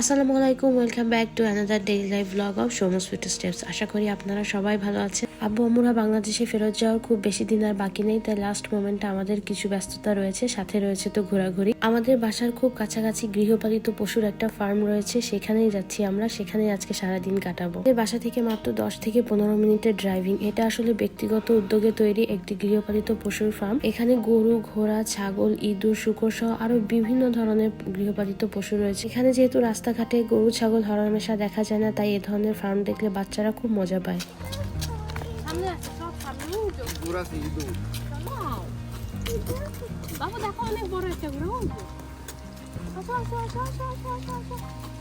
আসসালামু আলাইকুম, welcome back to another daily life blog of সোমস sweet steps আশা করি আপনারা সবাই ভালো আছেন। আব্বু, আম্মুরা বাংলাদেশে ফেরত যাওয়ার খুব বেশি দিন আর বাকি নেই, তাই লাস্ট মোমেন্টে আমাদের কিছু ব্যস্ততা রয়েছে, সাথে রয়েছে তো ঘোরাঘুরি। আমাদের বাসার খুব কাছাকাছি গৃহপালিত পশুর একটা ফার্ম রয়েছে, সেখানেই যাচ্ছি আমরা, সেখানেই আজকে সারাদিন কাটাবো। এর বাসা থেকে মাত্র দশ থেকে পনেরো মিনিটের ড্রাইভিং এটা আসলে ব্যক্তিগত উদ্যোগে তৈরি একটি গৃহপালিত পশুর ফার্ম এখানে গরু, ঘোড়া, ছাগল, ইঁদুর, শুকর সহ আরও বিভিন্ন ধরনের গৃহপালিত পশু রয়েছে। এখানে যেহেতু রাস্তাঘাটে গরু, ছাগল হরহামেশা দেখা যায় না, তাই এ ধরনের ফার্ম দেখলে বাচ্চারা খুব মজা পায়। সামনে আছে সব সামনে উঠো দূর আছে ইঁদুর বাবু দেখো অনেক বড় একটা ঘুরে আসো আসো আসো আসো আসো আসো আসো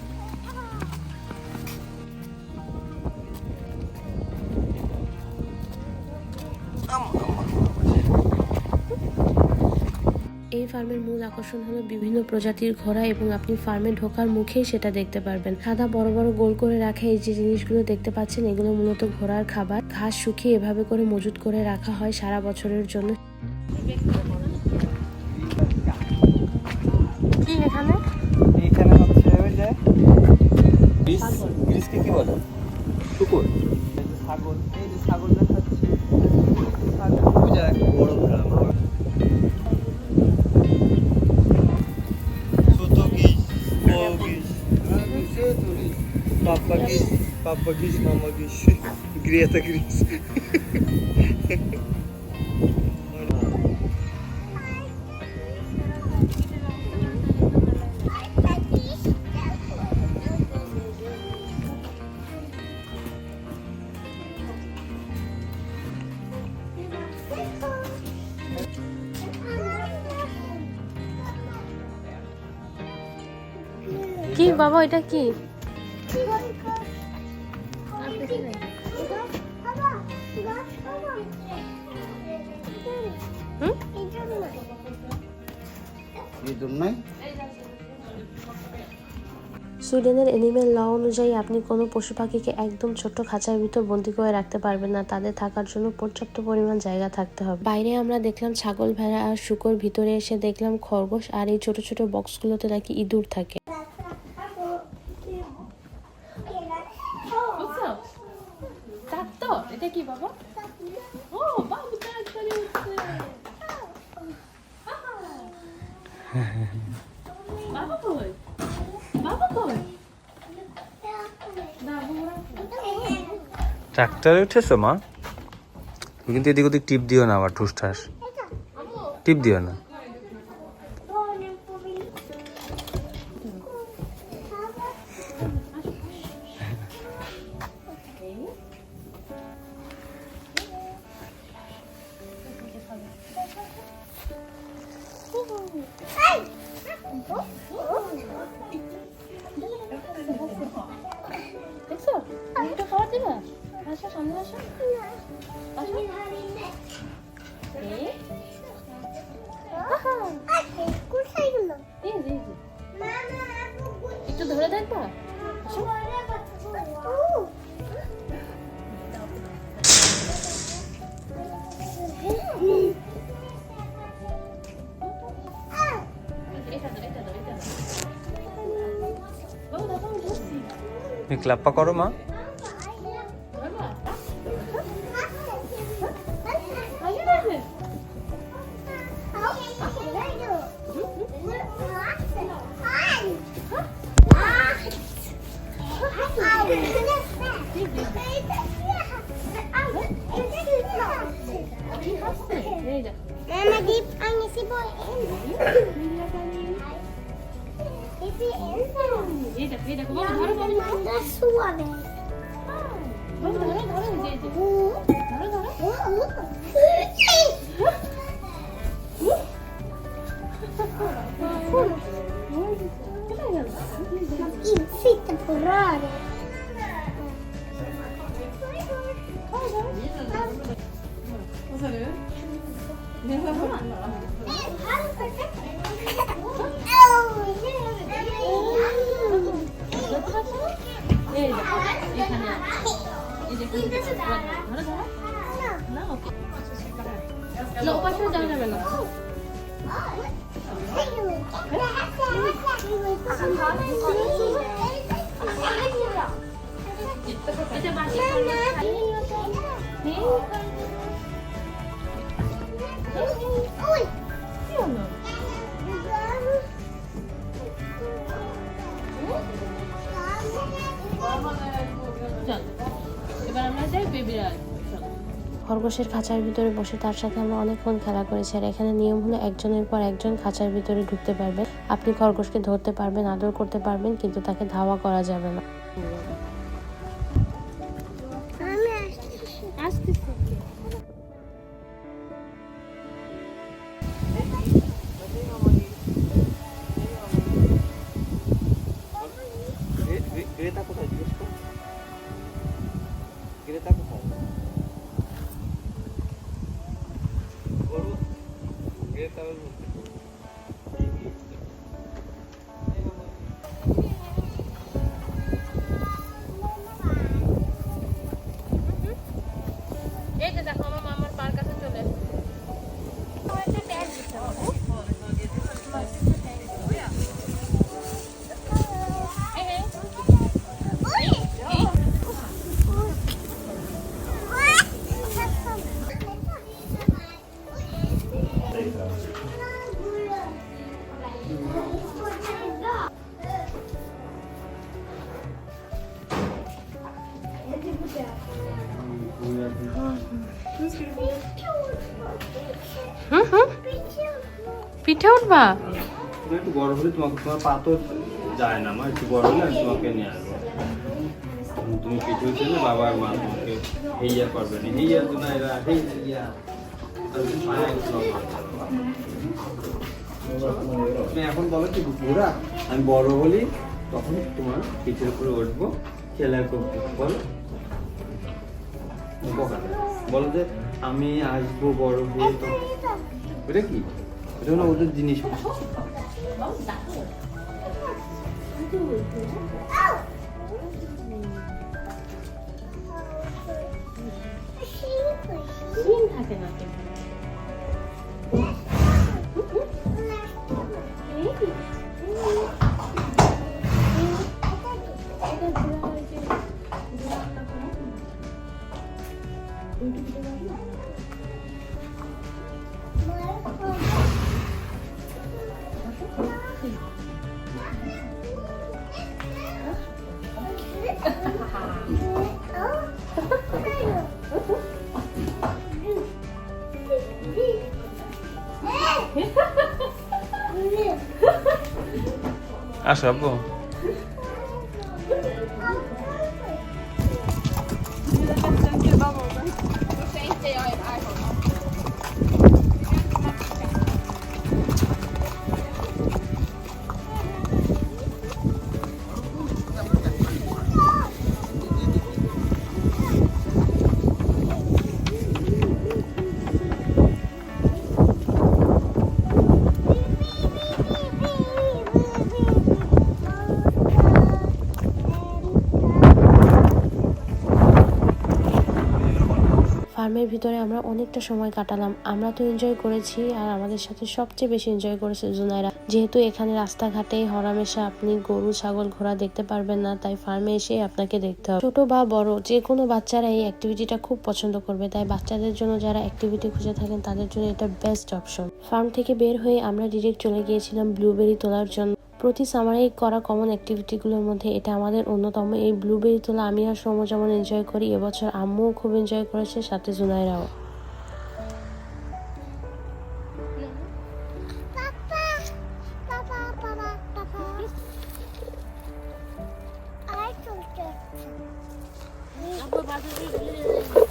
এই ফার্মের মূল আকর্ষণ হলো বিভিন্ন প্রজাতির ঘোড়া এবং আপনি ফার্মে ঢোকার মুখেই সেটা দেখতে পারবেন। সাদা বড় বড় গোল করে রাখা এই যে জিনিসগুলো দেখতে পাচ্ছেন, এগুলো মূলত ঘোড়ার খাবার। ঘাস শুকিয়ে এভাবে করে মজুত করে রাখা হয় সারা বছরের জন্য। পাপ্পা গিস পাপ্পা গিস মামা গিস গ্রিয়াতা গ্রিস কি বাবা এটা কি সুইডেনের এনিম্যাল ল অনুযায়ী আপনি কোনো পশু পাখিকে একদম ছোট্ট খাঁচার ভিতর বন্দি করে রাখতে পারবেন না। তাদের থাকার জন্য পর্যাপ্ত পরিমাণ জায়গা থাকতে হবে। বাইরে আমরা দেখলাম ছাগল ভেড়া আর শুকর ভিতরে এসে দেখলাম খরগোশ আর এই ছোট ছোট বক্সগুলোতে নাকি ইঁদুর থাকে বুঝছ চাপ তো এটা কি বাবা ও বাবু তাড়াতাড়ি উঠছে বাবা ট্রাক্টরে উঠেছো, মা? কিন্তু এদিক ওদিক টিপ দিও না আবার ঠুস ঠাস টিপ দিও না। আসো সামনে আসো। একটু ধরে দেখবা? তুমি ক্লাপ্পা করো মা। Lite ensam. এই দেখো এই দেখো বাবু ধরো বাবু ধরো Andra sover. বাবু ধরো ধরো এই যে, এই যে। ধরো ধরো কোথায় গেল Inte sitta på röret. এই দেখো এখানে উপাসে যাওয়া যাবে না এটা বাসি খরগোশের খাঁচার ভিতরে বসে তার সাথে আমরা অনেকক্ষণ খেলা করেছি আর এখানে নিয়ম হলো একজনের পর একজন খাঁচার ভিতরে ঢুকতে পারবেন আপনি খরগোশকে ধরতে পারবেন, আদর করতে পারবেন, কিন্তু তাকে ধাওয়া করা যাবে না। হুম হুম। পিঠে উঠবা? একটু বড় হলে তোমাকে, তোমার পা যায় না আমার একটু বড় হলে আমি তোমাকে নিয়ে আসব। তুমি পিঠে ছেলে বাবা আর মা তোমাকে হেইয়া করবে না। হেইয়া তো না এরা হেইয়া। তুমি এখন বলো কি, বুড়া? আমি বড় হলি তখন তোমার পিঠের উপরে উঠবো খেলা করব। বলো। বলো যে আমি আসব বড় হয়ে এটা কি? ওটা না ওদের জিনিস। থাকে না তো। আসো আব্বু ভিতরে আমরা অনেকটা সময় কাটালাম। আমরা তো এনজয় করেছি আর আমাদের সাথে সবচেয়ে বেশি এনজয় করেছে জুনাইরা। যেহেতু এখানে রাস্তাঘাটে হরামেশা আপনি গরু, ছাগল ঘোড়া দেখতে পারবেন না, তাই ফার্মে এসে আপনাকে দেখতে হবে। ছোট বা বড়, যে কোনো বাচ্চারা এই অ্যাক্টিভিটিটা খুব পছন্দ করবে। তাই বাচ্চাদের জন্য যারা অ্যাক্টিভিটি খুঁজে থাকেন, তাদের জন্য এটা বেস্ট অপশন ফার্ম থেকে বের হয়ে আমরা ডিরেক্ট চলে গিয়েছিলাম ব্লুবেরি তোলার জন্য। প্রতি সামারে করা কমন অ্যাক্টিভিটিগুলোর মধ্যে এটা আমাদের অন্যতম। এই ব্লুবেরি তোলা আমি আর সৌম্য যেমন এনজয় করি এবছর আম্মুও খুব এনজয় করেছে সাথে জুনাইরাও. আব্বু বাজারে